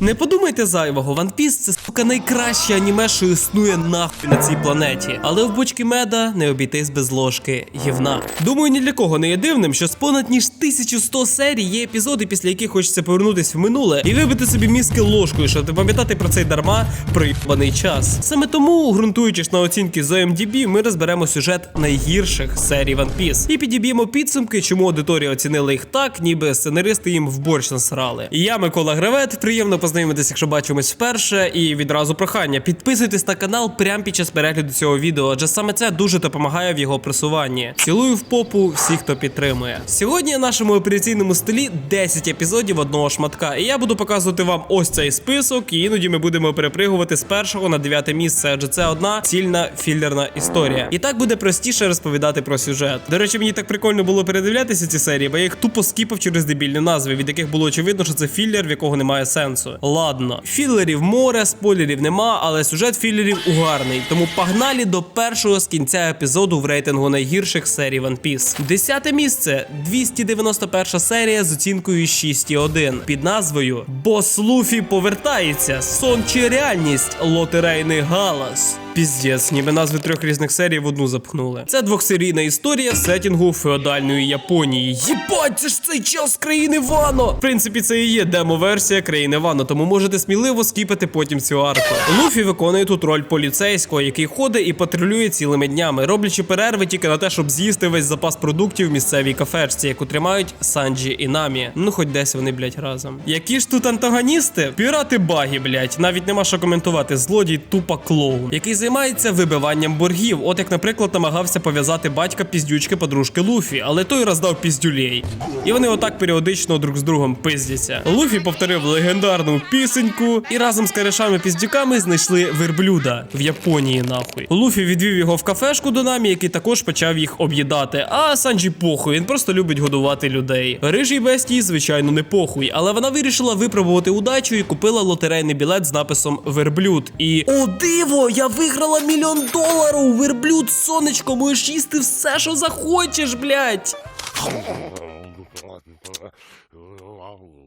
Не подумайте зайвого, One Piece це сука найкраще аніме, що існує нахуй на цій планеті. Але в бочки меда не обійтись без ложки гівна. Думаю, ні для кого не є дивним, що з понад ніж 1100 серій є епізоди, після яких хочеться повернутися в минуле і вибити собі мізки ложкою, щоб не пам'ятати про цей дарма проїбаний час. Саме тому, ґрунтуючись на оцінки з IMDb, ми розберемо сюжет найгірших серій One Piece і підіб'ємо підсумки, чому аудиторія оцінила їх так, ніби сценаристи їм в борщ насрали. Я, Микола Гревет, приємно познайомитись, якщо бачимось вперше. І відразу прохання. Підписуйтесь на канал прямо під час перегляду цього відео, адже саме це дуже допомагає в його просуванні. Цілую в попу всіх, хто підтримує. Сьогодні на нашому операційному столі 10 епізодів одного шматка, і я буду показувати вам ось цей список, і іноді ми будемо перепригувати з першого на дев'яте місце, адже це одна цільна філерна історія. І так буде простіше розповідати про сюжет. До речі, мені так прикольно було передивлятися ці серії, бо я їх тупо скіпав через дебільні назви, від яких було очевидно, що це філер, в якого немає сенсу. Ладно, філерів море, спойлерів нема, але сюжет філерів угарний. Тому погнали до першого з кінця епізоду в рейтингу найгірших серій One Piece. Десяте місце 291 серія з оцінкою 6,1 під назвою Бос Луфі повертається. Сон чи реальність? Лотерейний галас. Піздець, ніби назви трьох різних серій в одну запхнули. Це двохсерійна історія сетінгу феодальної Японії. Єбать, це ж цей з країни Вано! В принципі, це і є демо-версія країни Вано, тому можете сміливо скіпати потім цю арку. Луфі виконує тут роль поліцейського, який ходить і патрулює цілими днями, роблячи перерви тільки на те, щоб з'їсти весь запас продуктів в місцевій кафешці, яку тримають Санджі і Намі. Ну, хоч десь вони, блять, разом. Які ж тут антагоністи? Пірати баги, блять. Навіть нема що коментувати. Злодій тупа клоун, який займається вибиванням боргів. От як, наприклад, намагався пов'язати батька піздючки подружки Луфі, але той роздав піздюлей. І вони отак періодично друг з другом пиздяться. Луфі повторив легендарну пісеньку і разом з каришами піздюками знайшли верблюда в Японії, нахуй. Луфі відвів його в кафешку до намі, який також почав їх об'їдати. А Санджі похуй, він просто любить годувати людей. Рижій бестії, звичайно, не похуй, але вона вирішила випробувати удачу і купила лотерейний білет з написом Верблюд. І о, диво! Я виграла мільйон доларів! Верблюд, сонечко, можеш їсти все, що захочеш, блять.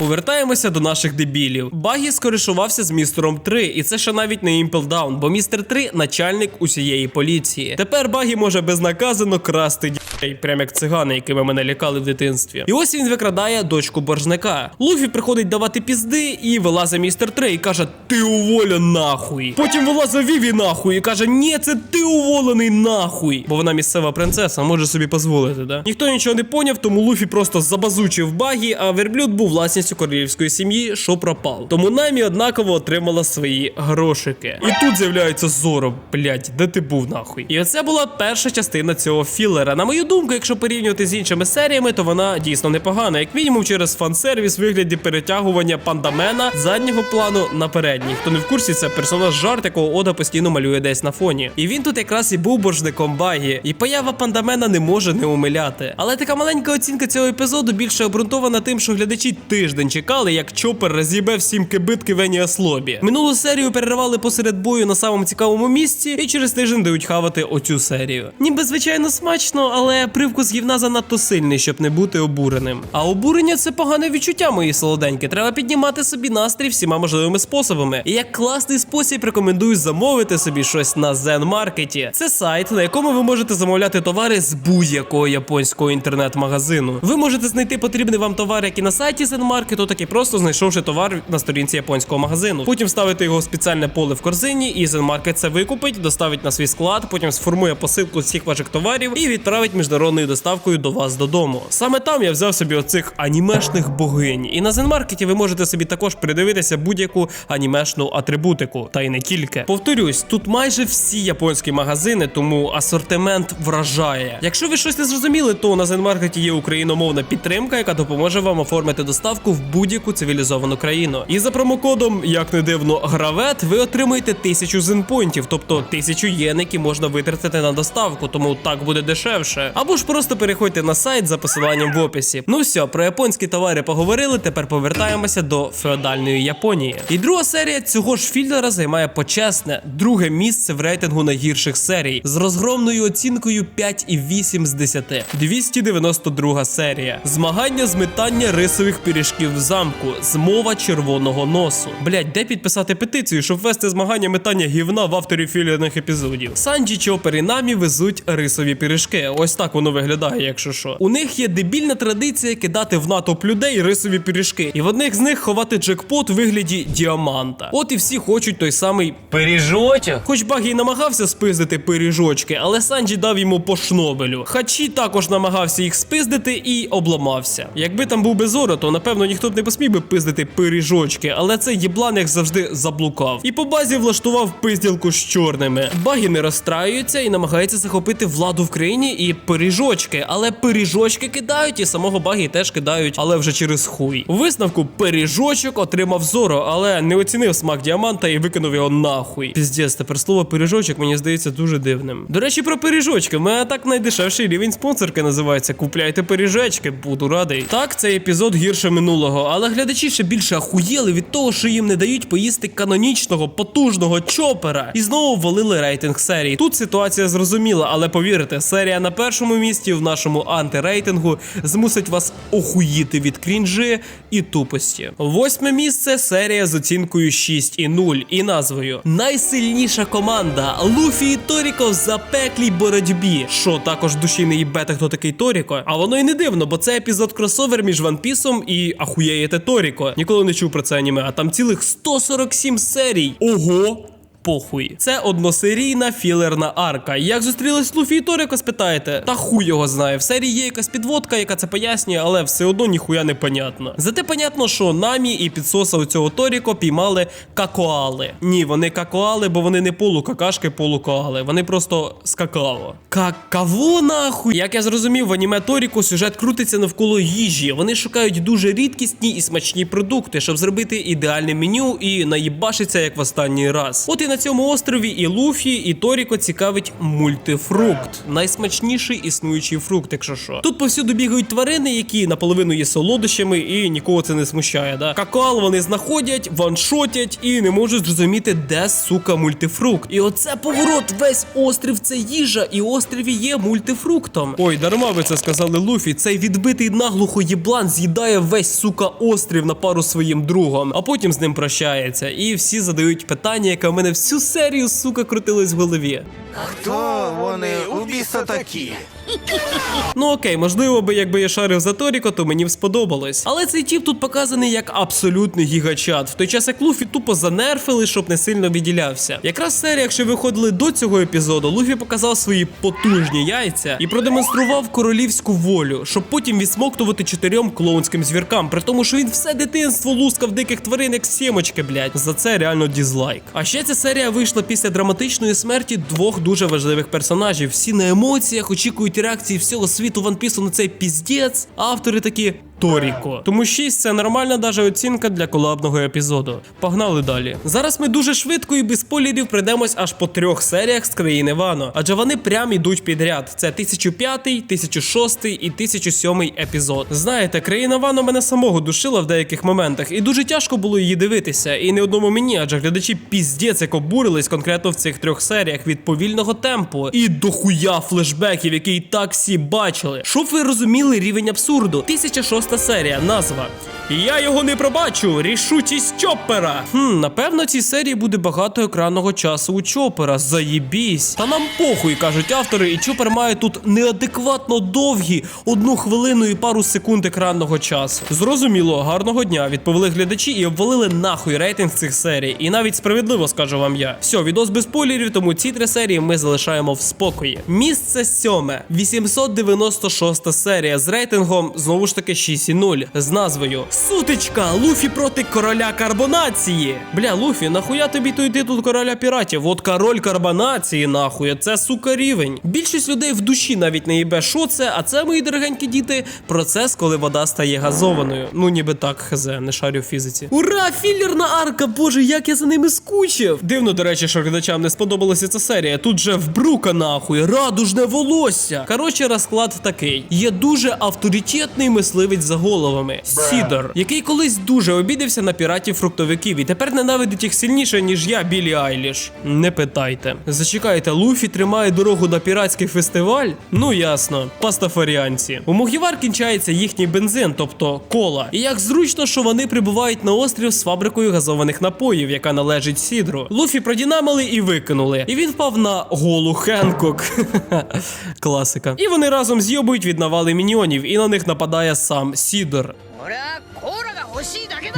Повертаємося до наших дебілів. Багі скоришувався з містером 3, і це ще навіть не Імпл Даун, бо містер 3 начальник усієї поліції. Тепер Багі може безнаказано красти дітей, прям як цигани, якими мене лякали в дитинстві. І ось він викрадає дочку боржника. Луфі приходить давати пізди, і вилазить містер 3 і каже: Ти уволен нахуй. Потім вилазить Віві нахуй і каже: Ні, це ти уволений нахуй. Бо вона місцева принцеса, може собі дозволити, да? Ніхто нічого не поняв, тому Луфі просто забазучив багі, а верблюд був власністю королівської сім'ї, що пропав. Тому намі однаково отримала свої грошики. І тут з'являється Зоро, блять, де ти був нахуй? І оце була перша частина цього філера. На мою думку, якщо порівнювати з іншими серіями, то вона дійсно непогана, як мінімум через фан-сервіс вигляді перетягування пандамена заднього плану на передній. Хто не в курсі, це персонаж жарт, якого Ода постійно малює десь на фоні. І він тут якраз і був боржником багі. І поява пандамена не може не умиляти. Але така маленька оцінка цього епізоду більше обґрунтована тим, що глядачі тиждень чекали, як Чопер роз'їбе всім кибитки Веніас Лобі. Минулу серію перервали посеред бою на самому цікавому місці, і через тиждень дають хавати оцю серію. Ніби звичайно смачно, але привкус гівна занадто сильний, щоб не бути обуреним. А обурення це погане відчуття, мої солоденькі. Треба піднімати собі настрій всіма можливими способами. І як класний спосіб рекомендую замовити собі щось на Zen Market. Це сайт, на якому ви можете замовляти товари з будь-якого японського інтернет-магазину. Ви можете знайти потрібний вам товар як і на сайті Zen Market, так і просто знайшовши товар на сторінці японського магазину. Потім ставите його в спеціальне поле в корзині, і Market це викупить, доставить на свій склад, потім сформує посилку з всіх ваших товарів і відправить міжнародною доставкою до вас додому. Саме там я взяв собі оцих анімешних богинь. І на Market ви можете собі також придивитися будь-яку анімешну атрибутику, та й не тільки. Повторюсь, тут майже всі японські магазини, тому асортимент вражає. Якщо ви щось не зрозуміли, то на Market є україномовна підтримка, яка допоможе вам оформити доставку в будь-яку цивілізовану країну. І за промокодом, як не дивно, гравет, ви отримуєте тисячу зенпойнтів, тобто тисячу єн, які можна витратити на доставку, тому так буде дешевше. Або ж просто переходьте на сайт за посиланням в описі. Ну все, про японські товари поговорили. Тепер повертаємося до феодальної Японії. І друга серія цього ж фільдера займає почесне друге місце в рейтингу найгірших серій з розгромною оцінкою 5,8 з 10. 292 серія. Змагання з метання рисових пиріжків в замку. Змова червоного носу. Блять, де підписати петицію, щоб ввести змагання метання гівна в авторі філерних епізодів. Санджі Чопер і везуть рисові пиріжки. Ось так воно виглядає, якщо що. У них є дебільна традиція кидати в натовп людей рисові пиріжки, і в одних з них ховати джекпот у вигляді діаманта. От і всі хочуть той самий Пиріжочок? Хоч Багі намагався спиздити пиріжочки, але Санджі дав йому по шнобелю. Хачі також намагався їх спиздити і обламався. Якби там був би Зоро, то напевно ніхто б не посмів би пиздити пиріжочки, але цей єблан як завжди заблукав. І по базі влаштував пизділку з чорними. Багі не розстраюється і намагається захопити владу в країні і пиріжочки, але пиріжочки кидають, і самого Багі теж кидають, але вже через хуй. У висновку пиріжочок отримав Зоро, але не оцінив смак діаманта і викинув його нахуй. Піздець, тепер слово пиріжочок мені здається дуже дивним. До речі, про пиріжочки. У мене так найдешевший рівень спонсорки називається. Купляйте пиріжечки, буду радий. Так, цей епізод гірше минулого, але глядачі ще більше ахуєли від того, що їм не дають поїсти канонічного, потужного чопера. І знову ввалили рейтинг серії. Тут ситуація зрозуміла, але повірте, серія на першому місці в нашому антирейтингу змусить вас охуїти від крінжі і тупості. Восьме місце серія з оцінкою 6,0 і назвою Найсильніша команда Луфі і Торіко в запеклій боротьбі. Що також душі не їбете, хто такий Торіко. А воно і не дивно, бо це епізод кросовер між Ван Пісом і ахуєєте Торіко. Ніколи не чув про це аніме, а там цілих 147 серій. Ого! Похуй. Це односерійна філерна арка. Як зустрілись Луфі і Торіко, спитаєте? Та хуй його знає. В серії є якась підводка, яка це пояснює, але все одно ніхуя не понятно. Зате понятно, що намі і підсоса у цього Торіко піймали какоали. Ні, вони какоали, бо вони не полукакашки, полукоали. Вони просто з какао. Какаво нахуй? Як я зрозумів, в аніме Торіко сюжет крутиться навколо їжі. Вони шукають дуже рідкісні і смачні продукти, щоб зробити ідеальне меню і наїбашиться як в останній раз. От і на цьому острові і Луфі, і Торіко цікавить мультифрукт. Найсмачніший існуючий фрукт, якщо що. Тут повсюду бігають тварини, які наполовину є солодощами, і нікого це не смущає. Да? Какал вони знаходять, ваншотять і не можуть зрозуміти, де сука мультифрукт. І оце поворот, весь острів це їжа, і острів є мультифруктом. Ой, дарма ви це сказали Луфі. Цей відбитий наглухо єблан з'їдає весь сука острів на пару своїм другом, а потім з ним прощається. І всі задають питання, яке в мене всю серію сука крутилось в голові. Хто вони убійства такі? Ну окей, можливо би, якби я шарив за Торіко, то мені б сподобалось. Але цей тіп тут показаний як абсолютний гігачат, в той час як Луфі тупо занерфили, щоб не сильно відділявся. Якраз серія, якщо виходили до цього епізоду, Луфі показав свої потужні яйця і продемонстрував королівську волю, щоб потім відсмоктувати чотирьом клоунським звіркам, при тому, що він все дитинство лускав диких тварин, як сімочки, блядь. За це реально дізлайк. А ще ця серія вийшла після драматичної смерті двох дуже важливих персонажів. Всі на емоціях очікують реакції всього світу One Piece на цей піздець. Автори такі. Торіко. Тому 6 це нормальна даже оцінка для колабного епізоду. Погнали далі. Зараз ми дуже швидко і без спойлерів прийдемось аж по трьох серіях з країни Вано, адже вони прям ідуть підряд. Це 1005, 1006 і 1007 епізод. Знаєте, країна Вано мене самого душила в деяких моментах, і дуже тяжко було її дивитися. І не одному мені, адже глядачі піздець як обурились конкретно в цих трьох серіях від повільного темпу і дохуя флешбеків, які і так всі бачили. Щоб ви розуміли рівень абсурду. 1006 серія, назва. Я його не пробачу. Рішучість Чоппера. Хм, напевно, цій серії буде багато екранного часу у Чоппера. Заєбісь. Та нам похуй, кажуть автори, і Чоппер має тут неадекватно довгі одну хвилину і пару секунд екранного часу. Зрозуміло, гарного дня. Відповіли глядачі і обвалили нахуй рейтинг цих серій. І навіть справедливо скажу вам я. Все, відос без спойлерів, тому ці три серії ми залишаємо в спокої. Місце сьоме. 896 серія з рейтингом знову ж таки 6,0 з назвою Сутичка! Луфі проти короля карбонації. Бля, Луфі, нахуя тобі той титул короля піратів? От король карбонації, нахуй, це сука рівень. Більшість людей в душі навіть не їбе, що це, а це, мої дорогенькі діти, процес, коли вода стає газованою. Ну, ніби так, хз, не шарю в фізиці. Ура! Філерна арка! Боже, як я за ними скучив! Дивно, до речі, що глядачам не сподобалася ця серія. Тут же вбрука нахуй, радужне волосся. Коротше, розклад такий: є дуже авторитетний мисливець за головами Сідор, який колись дуже обідався на піратів фруктовиків і тепер ненавидить їх сильніше, ніж я, Білі Айліш. Не питайте. Зачекайте, Луфі тримає дорогу на піратський фестиваль? Ну ясно, пастафаріанці. У Мугівар кінчається їхній бензин, тобто кола. І як зручно, що вони прибувають на острів з фабрикою газованих напоїв, яка належить Сідру. Луфі продінамили і викинули. І він впав на голу Хенкок. Класика. І вони разом з'йобують від навали міньйонів, і на них нападає сам Сідор. 俺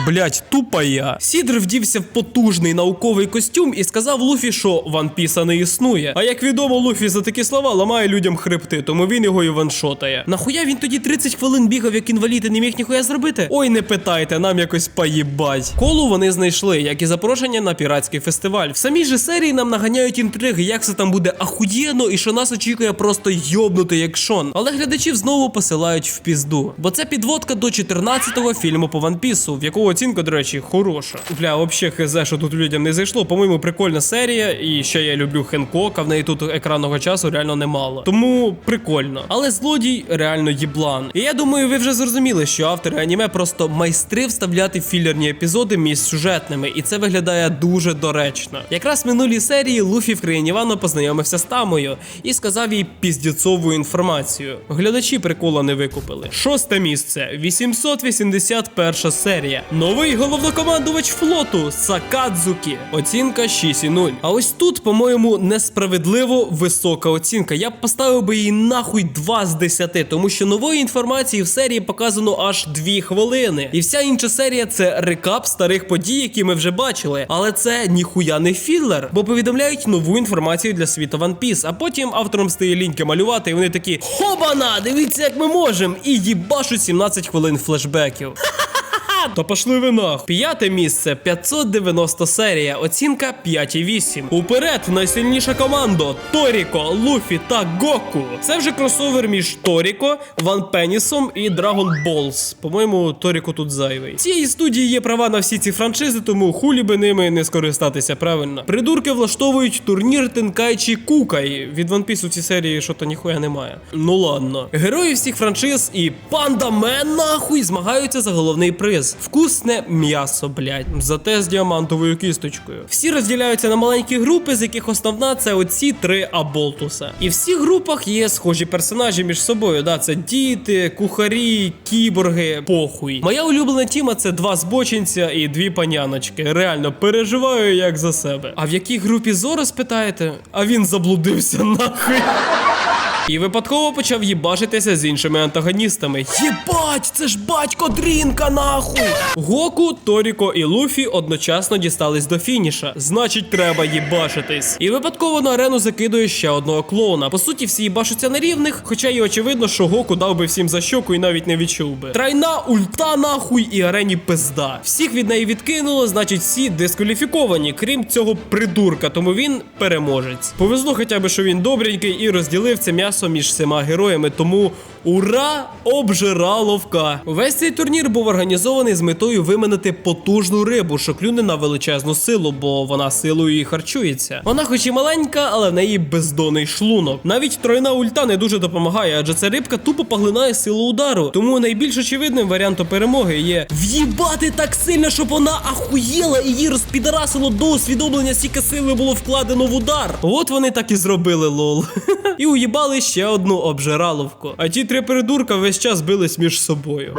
Блять, тупа я. Сідр вдівся в потужний науковий костюм і сказав Луфі, що ванпіса не існує. А як відомо, Луфі за такі слова ламає людям хребти, тому він його і ваншотає. Нахуя він тоді 30 хвилин бігав, як інвалід і не міг ніхуя зробити? Ой, не питайте, нам якось поїбать. Колу вони знайшли, як і запрошення на піратський фестиваль. В самій же серії нам наганяють інтриги, як це там буде ахуєнно і що нас очікує просто йобнути, як шон. Але глядачів знову посилають в пізду. Бо це підводка до 14-го фільму по ванпісу, в якому якого оцінка, до речі, хороша. Бля, вообще хз, що тут людям не зайшло. По-моєму, прикольна серія. І ще я люблю Хенкока, в неї тут екранного часу реально немало. Тому прикольно. Але злодій реально їблан. І я думаю, ви вже зрозуміли, що автори аніме просто майстри вставляти філерні епізоди між сюжетними, і це виглядає дуже доречно. Якраз в минулій серії Луфі в країні Вано познайомився з Тамою і сказав їй піздєцову інформацію. Глядачі прикола не викупили. Шосте місце 881 серія. Новий головнокомандувач флоту Сакадзукі. Оцінка 6,0. А ось тут, по-моєму, несправедливо висока оцінка. Я б поставив би їй нахуй 2 з 10, тому що нової інформації в серії показано аж 2 хвилини. І вся інша серія це рекап старих подій, які ми вже бачили. Але це ніхуя не філлер, бо повідомляють нову інформацію для світу One Piece, а потім авторам стає ліньки малювати, і вони такі: Хобана! Дивіться, як ми можемо! І їбашуть 17 хвилин флешбеків. То пошли ви нах. П'яте місце 590 серія, оцінка 5,8. Уперед, найсильніша команда Торіко, Луфі та Гоку. Це вже кросовер між Торіко, Ван Пенісом і Dragon Balls. По-моєму, Торіко тут зайвий. Цієї студії є права на всі ці франшизи, тому хулі би ними не скористатися правильно. Придурки влаштовують турнір Тенкайчі Кукай. Від One Piece у серії що то ніхуя немає. Ну ладно. Герої всіх франшиз і Панда Мен нахуй змагаються за головний приз. Вкусне м'ясо, блядь. Зате з діамантовою кісточкою. Всі розділяються на маленькі групи, з яких основна це оці три аболтуса. І в всіх групах є схожі персонажі між собою. Да, це діти, кухарі, кіборги, похуй. Моя улюблена тіма це два збочинця і дві паняночки. Реально переживаю як за себе. А в якій групі Зоро спитаєте? А він заблудився нахуй. І випадково почав їбашитися з іншими антагоністами. Єбать, це ж батько Дрінка, нахуй! Гоку, Торіко і Луфі одночасно дістались до фініша. Значить, треба їбашитись. І випадково на арену закидує ще одного клоуна. По суті, всі їбашуться на рівних, хоча й очевидно, що Гоку дав би всім за щоку і навіть не відчув би. Трайна ульта нахуй і арені пизда. Всіх від неї відкинуло, значить, всі дискваліфіковані, крім цього придурка, тому він переможець. Повезло хоча б, що він добренький і розділив це м'ясо між всіма героями, тому ура! Обжираловка! Весь цей турнір був організований з метою виманити потужну рибу, що клюне на величезну силу, бо вона силою і харчується. Вона хоч і маленька, але в неї бездонний шлунок. Навіть тройна ульта не дуже допомагає, адже ця рибка тупо поглинає силу удару. Тому найбільш очевидним варіантом перемоги є в'їбати так сильно, щоб вона ахуєла і її розпідарасило до усвідомлення, скільки сили було вкладено в удар. От вони так і зробили, лол. І уїбали ще одну обжираловку. А ті три придурка весь час бились між собою.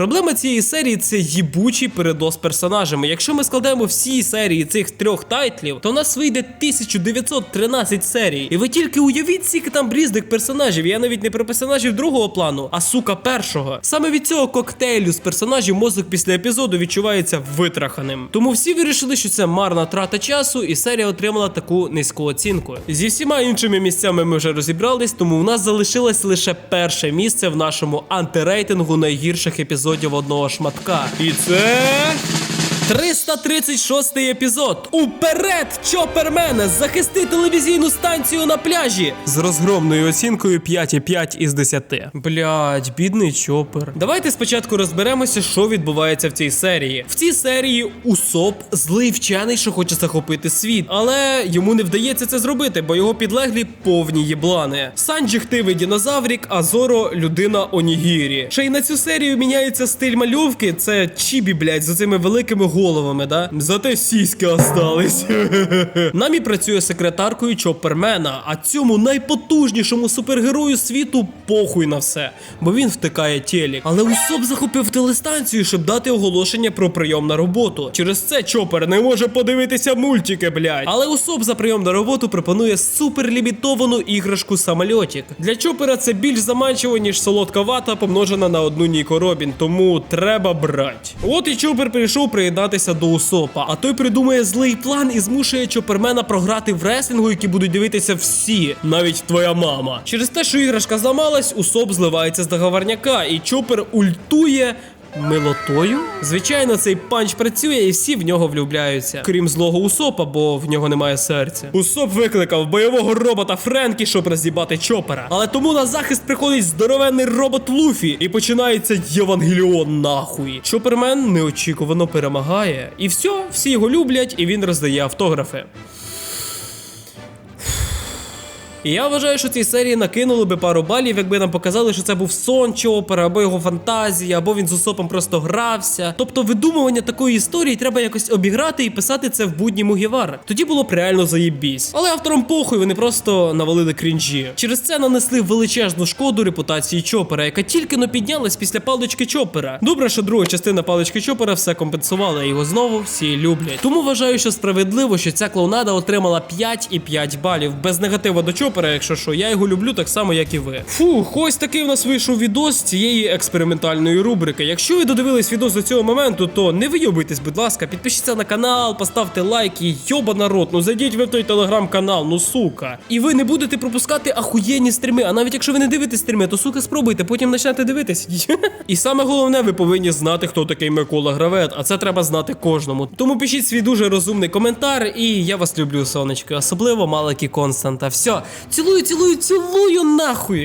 Проблема цієї серії це їбучий передос персонажами. Якщо ми складемо всі серії цих трьох тайтлів, то у нас вийде 1913 серій. І ви тільки уявіть, скільки там різних персонажів. Я навіть не про персонажів другого плану, а сука першого. Саме від цього коктейлю з персонажів мозок після епізоду відчувається витраханим. Тому всі вирішили, що це марна трата часу, і серія отримала таку низьку оцінку. Зі всіма іншими місцями ми вже розібрались, тому у нас залишилось лише перше місце в нашому антирейтингу найгірших епізодів одного шматка. І це. 336 епізод. Уперед, Чопермене! Захисти телевізійну станцію на пляжі з розгромною оцінкою 5,5 із 10. Блять, бідний чопер. Давайте спочатку розберемося, що відбувається в цій серії. В цій серії Усоп злий вчений, що хоче захопити світ, але йому не вдається це зробити, бо його підлеглі повні єблани. Санджі хтивий динозаврік, а Зоро людина Онігірі. Ще й на цю серію міняється стиль мальовки. Це чібі, блять, з цими великими головами, да? Зате сіськи остались. Намі працює секретаркою Чоппермена, а цьому найпотужнішому супергерою світу похуй на все, бо він втикає тілі. Але Усоп захопив телестанцію, щоб дати оголошення про прийом на роботу. Через це Чопер не може подивитися мультики, блядь. Але Усоп за прийом на роботу пропонує суперлімітовану іграшку самольотик. Для Чопера це більш заманчиво, ніж солодка вата, помножена на одну Ніко Робін, тому треба брати. От і Чопер прийшов приєднатися до Усопа, а той придумує злий план і змушує Чопермена програти в реслінгу, які будуть дивитися всі, навіть твоя мама. Через те, що іграшка зламалась, Усоп зливається з договорняка, і Чопер ультує. Милотою? Звичайно, цей панч працює і всі в нього влюбляються. Крім злого Усопа, бо в нього немає серця. Усоп викликав бойового робота Френкі, щоб розібати чопера. Але тому на захист приходить здоровенний робот Луфі, і починається Євангеліон нахуй. Чопермен неочікувано перемагає. І все, всі його люблять, і він роздає автографи. І я вважаю, що цій серії накинули би пару балів, якби нам показали, що це був сон Чопера, або його фантазія, або він з Усопом просто грався. Тобто видумування такої історії треба якось обіграти і писати це в будні Мугівара. Тоді було б реально заєбісь. Але авторам похуй вони просто навалили крінжі. Через це нанесли величезну шкоду репутації Чопера, яка тільки но піднялась після палички Чопера. Добре, що друга частина палички Чопера все компенсувала, його знову всі люблять. Тому вважаю, що справедливо, що ця клоунада отримала 5 і 5 балів без негативу до Чопера, якщо що. Я його люблю так само, як і ви. Фух, ось такий у нас вийшов відос цієї експериментальної рубрики. Якщо ви додивились відос до цього моменту, то не вийобуйтесь, будь ласка, підпишіться на канал, поставте лайк і йоба народ, ну зайдіть ви в той телеграм-канал, ну сука. І ви не будете пропускати ахуєнні стріми. А навіть якщо ви не дивитесь стріми, то сука спробуйте, потім почнете дивитись. І саме головне, ви повинні знати, хто такий Микола Гравет, а це треба знати кожному. Тому пишіть свій дуже розумний коментар, і я вас люблю, сонечки, особливо Малики Константа. Все, цілую, цілую, цілую нахуй.